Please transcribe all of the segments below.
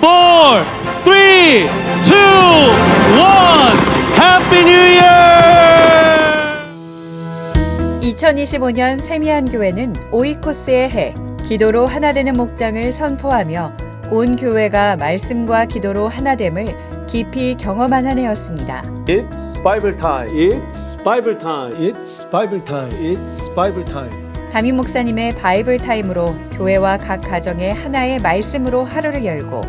4, 3, 2, 1. Happy New Year! 2025년 세미한 교회는 오이코스의 해, 기도로 하나 되는 목장을 선포하며 온 교회가 말씀과 기도로 하나됨을 깊이 경험한 한 해였습니다. It's Bible time. It's Bible time. It's Bible time. It's Bible time. 담임 목사님의 바이블 타임으로 교회와 각 가정의 하나의 말씀으로 하루를 열고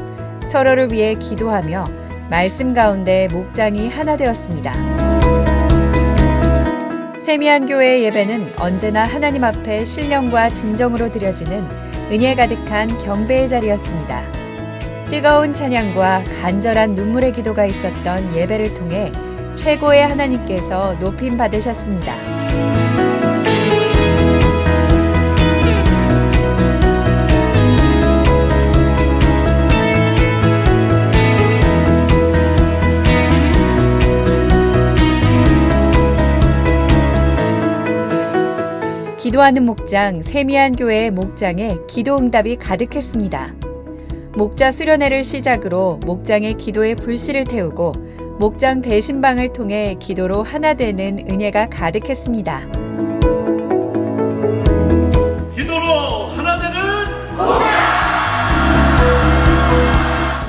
서로를 위해 기도하며 말씀 가운데 목장이 하나 되었습니다. 세미한 교회의 예배는 언제나 하나님 앞에 신령과 진정으로 드려지는 은혜 가득한 경배의 자리였습니다. 뜨거운 찬양과 간절한 눈물의 기도가 있었던 예배를 통해 최고의 하나님께서 높임 받으셨습니다. 기도하는 목장 세미한 교회의 목장에 기도 응답이 가득했습니다. 목자 수련회를 시작으로 목장의 기도의 불씨를 태우고 목장 대신방을 통해 기도로 하나 되는 은혜가 가득했습니다. 기도로 하나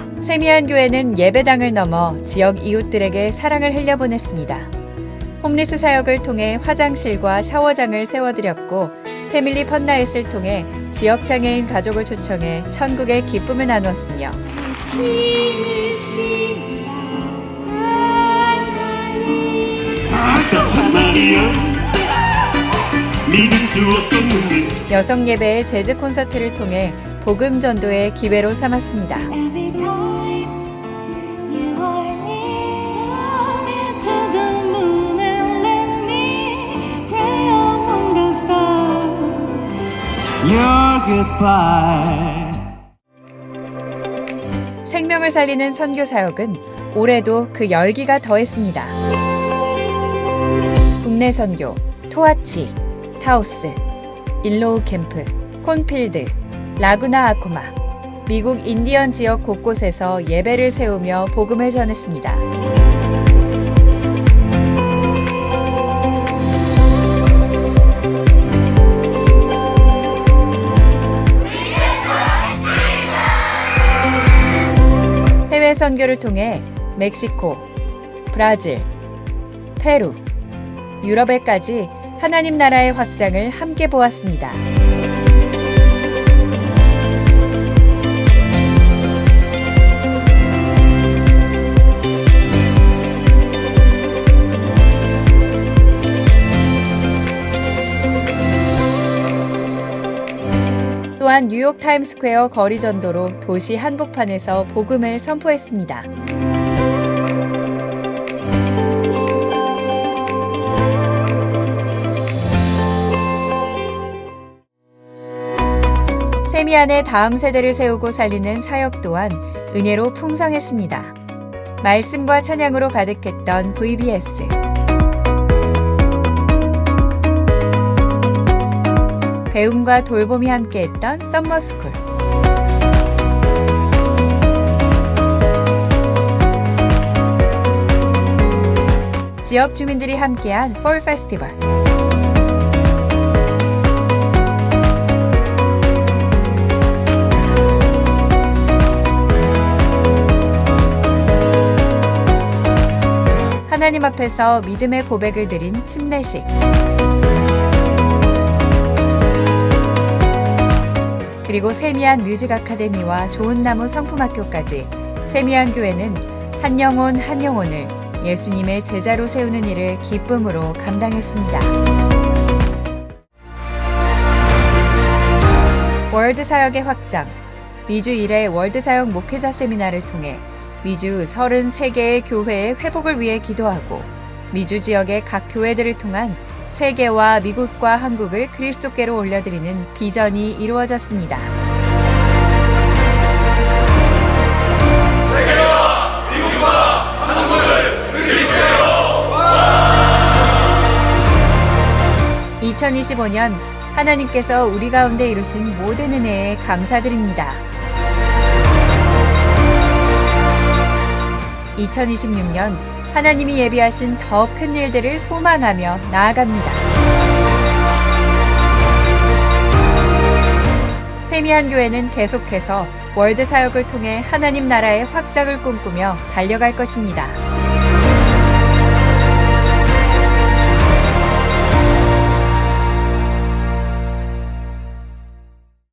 되는 세미한 교회는 예배당을 넘어 지역 이웃들에게 사랑을 흘려보냈습니다. 홈리스 사역을 통해 화장실과 샤워장을 세워드렸고 패밀리 펀나잇을 통해 지역 장애인 가족을 초청해 천국의 기쁨을 나눴으며 여성 예배의 재즈 콘서트를 통해 복음 전도의 기회로 삼았습니다. 생명을 살리는 선교 사역은 올해도 그 열기가 더했습니다. 국내 선교, 토아치, 타우스, 일로우 캠프, 콘필드, 라구나 아코마, 미국 인디언 지역 곳곳에서 예배를 세우며 복음을 전했습니다. 선교를 통해 멕시코, 브라질, 페루, 유럽에까지 하나님 나라의 확장을 함께 보았습니다. 또한 뉴욕 타임스퀘어 거리 전도로 도시 한복판에서 복음을 선포했습니다. 세미안의 다음 세대를 세우고 살리는 사역 또한 은혜로 풍성했습니다. 말씀과 찬양으로 가득했던 VBS. 배움과 돌봄이 함께했던 썸머스쿨. 지역 주민들이 함께한 폴 페스티벌. 하나님 앞에서 믿음의 고백을 드린 침례식. 그리고 세미안 뮤직 아카데미와 좋은 나무 성품학교까지 세미안 교회는 한 영혼 한 영혼을 예수님의 제자로 세우는 일을 기쁨으로 감당했습니다. 월드 사역의 확장 미주 1회 월드 사역 목회자 세미나를 통해 미주 33개의 교회의 회복을 위해 기도하고 미주 지역의 각 교회들을 통한 세계와 미국과 한국을 그리스도께로 올려드리는 비전이 이루어졌습니다. (2025년) 하나님께서 우리 가운데 이루신 모든 은혜에 감사드립니다. 2026년 하나님이 예비하신 더 큰 일들을 소망하며 나아갑니다. 페미안 교회는 계속해서 월드 사역을 통해 하나님 나라의 확장을 꿈꾸며 달려갈 것입니다.